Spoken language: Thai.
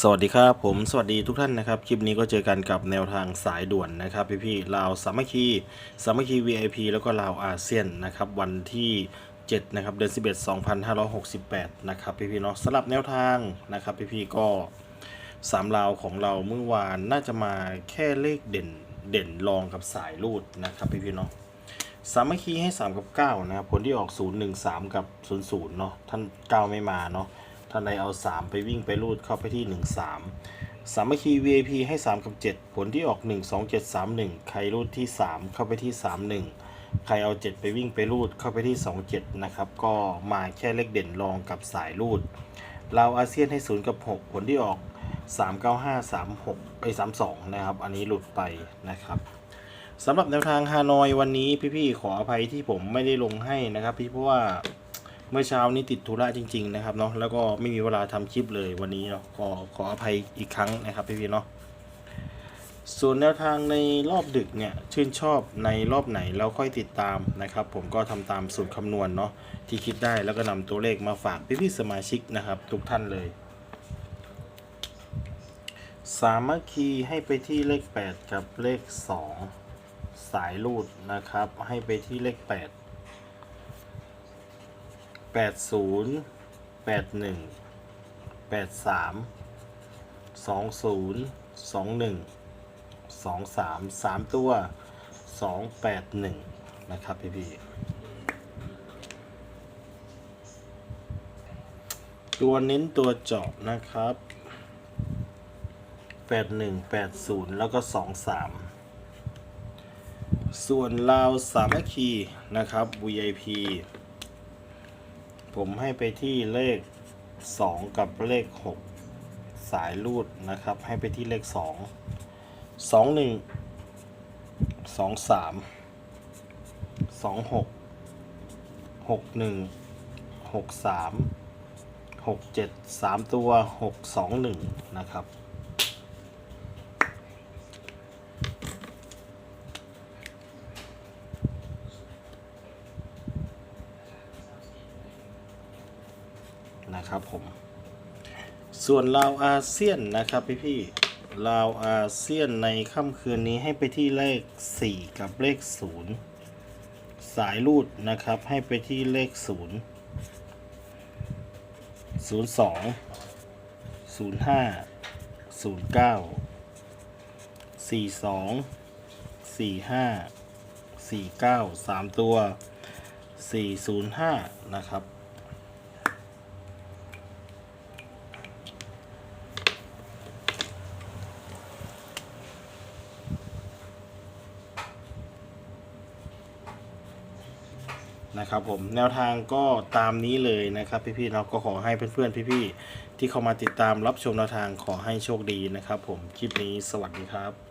สวัสดีครับผมสวัสดีทุกท่านนะครับ คลิปนี้ก็เจอกันกับแนวทางสายด่วนนะครับ พี่พี่ๆลาวสามัคคีสามัคคี VIP แล้วก็ลาวอาเซียนนะครับวันที่ 7 นะครับ เดือน 11 2568 นะครับ พี่พี่ๆเนาะสำหรับแนวทางนะครับ พี่พี่ๆก็สามลาวของเราเมื่อวานน่าจะมาแค่เลขเด่นเด่นรองกับสายรูดนะครับ พี่พี่ๆเนาะสามัคคีให้ 3 กับ 9 นะครับผลที่ออก 0 1 3 กับ 0 0 เนาะท่าน 9 ไม่มาเนาะ ท่าใดเอา 3 ไปวิ่งไปรูดเข้าไปที่ 1 3สามัคคี VIP ให้ 3 กับ 7 ผลที่ออก 1 2 7 3 1 ใครรูดที่ 3 เข้าไปที่ 3 1 ใครเอา 7 ไปวิ่งไปรูดเข้าไปที่ 2 7 นะครับ ก็มาแค่เลขเด่นรองกับสายรูด เราอาเซียนให้ 0 กับ 6 ผลที่ออก 3 9 5 3 6ไอ้32 นะครับ อันนี้หลุดไปนะครับสำหรับแนวทางฮานอยวันนี้พี่ๆขออภัยที่ผมไม่ได้ลงให้นะครับ พี่เพราะว่า เมื่อเช้านี้ติดธุระจริง ๆ นะครับเนาะแล้วก็ไม่มีเวลาทำคลิปเลยวันนี้เนาะขอขออภัยอีกครั้งนะครับพี่ๆเนาะส่วนแนวทางในรอบดึกเนี่ยชื่นชอบในรอบไหนแล้วค่อยติดตามนะครับ ผมก็ทำตามสูตรคำนวณเนาะที่คิดได้แล้วก็นำตัวเลขมาฝากพี่ๆสมาชิกนะครับ ทุกท่านเลย สามัคคีให้ไปที่เลข 8 กับเลข 2 สายรูดนะครับ ให้ไปที่เลข 8 80 81 83 20 21 23 3ตัว281นะครับพี่พี่ตัวเน้นตัวเจาะนะครับ81 80แล้วก็23ส่วนลาวสามัคคีนะครับ VIP ผมให้ไปที่เลข 2 กับเลข 6 สายรูดนะครับ ให้ไปที่เลข 2 21 23 26 61 63 67 3 ตัว 621 นะครับ นะครับผม ส่วนลาวอาเซียนนะครับพี่พี่ลาวอาเซียนในค่ำคืนนี้ให้ไปที่เลข 4 กับเลข 0 สายรูดนะครับให้ไปที่เลข 0 02 05 09 42 45 49 3 ตัว 405 นะครับ นะครับผมแนวทางก็ตามนี้เลยนะครับพี่ๆเราก็ขอให้เพื่อนๆพี่ๆที่เข้ามาติดตามรับชมแนวทางขอให้โชคดีนะครับ ผมคลิปนี้สวัสดีครับ